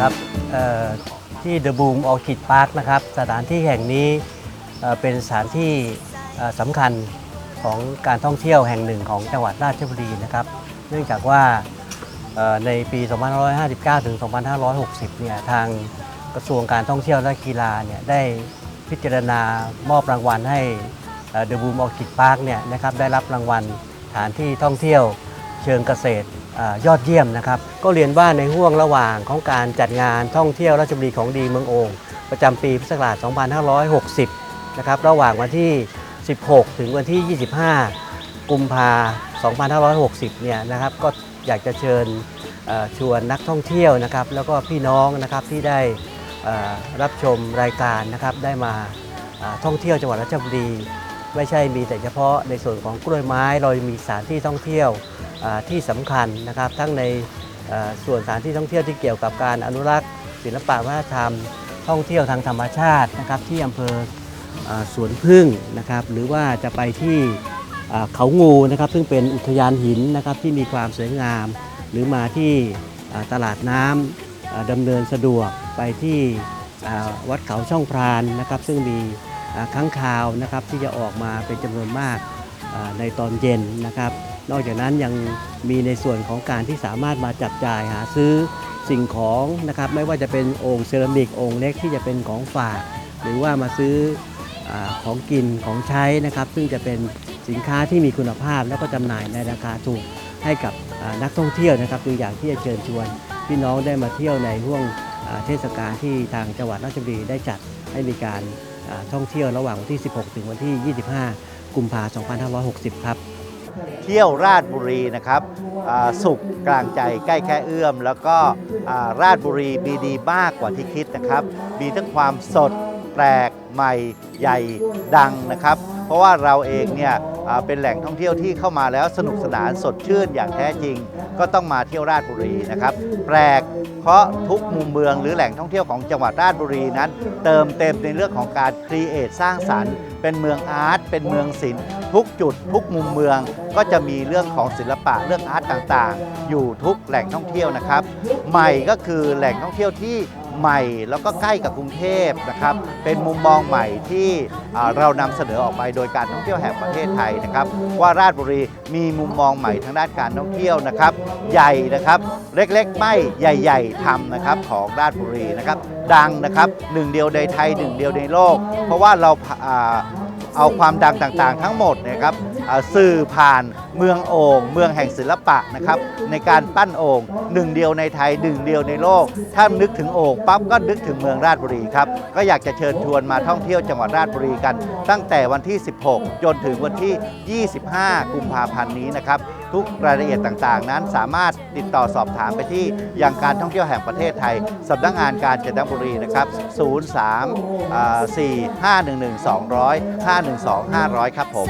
ครับเอ่อที่ The Boom Orchid Park นะครับ สถานที่แห่งนี้เเป็นสถานที่สำคัญของการท่องเที่ยวแห่งหนึ่งของจังหวัดราชบุรีนะครับ เนื่องจากว่าในปี 2559 ถึง 2560 เนี่ยทางกระทรวงการท่องเที่ยวและกีฬาเนี่ยได้พิจารณามอบรางวัลให้เดอะบูมออคิดพาร์คเนี่ยนะครับได้รับรางวัลสถานที่ท่องเที่ยวเชิงเกษตร ยอดเยี่ยมนะครับ ก็เรียนว่าในห่วงระหว่างของการจัดงานท่องเที่ยวราชบุรีของดีเมืองโองประจำปีพุทธศักราช 2560 นะครับ ระหว่างวันที่ 16 ถึงวันที่ 25 กุมภา2560 เนี่ยนะครับ ก็อยากจะเชิญชวนนักท่องเที่ยวนะครับ แล้วก็พี่น้องนะครับที่ได้รับชมรายการนะครับได้มาท่องเที่ยวจังหวัดราชบุรี ไม่ใช่มีแต่เฉพาะในส่วนของกล้วยไม้เรามีสถานที่ท่องเที่ยว ที่สำคัญนะครับ ทั้งในส่วนสถานที่ท่องเที่ยวที่เกี่ยวกับการอนุรักษ์ ศิลปะวัฒนธรรม ท่องเที่ยวทางธรรมชาตินะครับ ที่อำเภอสวนพึ่งนะครับ หรือว่าจะไปที่เขางูนะครับ ซึ่งเป็นอุทยานหินนะครับที่มีความสวยงาม หรือมาที่ตลาดน้ำอ่าดำเนินสะดวกไปที่วัดเขาช่องพรานนะครับ ซึ่งมีค้างคาวนะครับที่จะออกมาเป็นจำนวนมาก ในตอนเย็นนะครับ นอกจากนั้นยังมีในส่วนของการที่สามารถมาจับจ่ายหาซื้อสิ่งของนะครับ ไม่ว่าจะเป็นโอ่งเซรามิกโอ่งเล็กที่จะเป็นของฝาก หรือว่ามาซื้ออของกินของใช้นะครับ ซึ่งจะเป็นสินค้าที่มีคุณภาพแล้วก็จำหน่ายในราคาถูกให้กับนักท่องเที่ยวนะครับตัวอย่างที่จะเชิญชวนพี่น้องได้มาเที่ยวในห่วงเทศกาลที่ทางจังหวัดราชบุรีได้จัดให้มีการท่องเที่ยวระหว่างวันที่ 16 ถึงวันที่ 25 กุมภา2560 ครับ เที่ยวราชบุรีนะครับสุขกลางใจใกล้แค่เอื้อม แล้วก็ราชบุรีมีดีมากกว่าที่คิดนะครับ มีทั้งความสดแปลกใหม่ใหญ่ดังนะครับ เพราะว่าเราเองเนี่ยเป็นแหล่งท่องเที่ยวที่เข้ามาแล้วสนุกสนานสดชื่นอย่างแท้จริง ก็ต้องมาเที่ยวราชบุรีนะครับ แปลก เพราะทุกมุมเมืองหรือแหล่งท่องเที่ยวของจังหวัดราชบุรีนั้น เติมเต็มในเรื่องของการครีเอทสร้างสรรค์ เป็นเมืองอาร์ตเป็นเมืองศิลป์ทุกจุด ทุกมุมเมืองก็จะมีเรื่องของศิลปะเรื่องอาร์ตต่างๆ อยู่ทุกแหล่งท่องเที่ยวนะครับ ใหม่ก็คือแหล่งท่องเที่ยวที่ ใหม่แล้วก็ใกล้กับกรุงเทพนะครับ เป็นมุมมองใหม่ที่อ่าเรานำเสนอออกไปโดยการท่องเที่ยวแห่งประเทศไทยนะครับ ว่าราชบุรีมีมุมมองใหม่ทางด้านการท่องเที่ยวนะครับ ใหญ่นะครับ เล็กๆ ไม่ใหญ่ ๆทำนะครับของราชบุรีนะครับ ดังนะครับหนึ่งเดียวในไทยหนึ่งเดียวในโลก เพราะว่าเราอ่าเอาความดังต่างๆ ทั้งหมดเนยครับอ่าสื่อผ่านเมืองโอ่งเมืองแห่งศิลปะนะครับในการปั้นโอ่ง หนึ่งเดียวในไทยหนึ่งเดียวในโลก ถ้านึกถึงโอ่งปั๊บก็นึกถึงเมืองราชบุรีครับ ก็อยากจะเชิญชวนมาท่องเที่ยวจังหวัดราชบุรีกัน ตั้งแต่วันที่ 16 จนถึงวันที่ 25 กุมภาพันธ์นี้นะครับ ทุกรายละเอียดต่างๆ นั้นสามารถติดต่อสอบถามไปที่ยังการท่องเที่ยวแห่งประเทศไทยสำนักงานการจันทบุรีนะครับ 03 4 5 1 1 200 512 500 ครับผม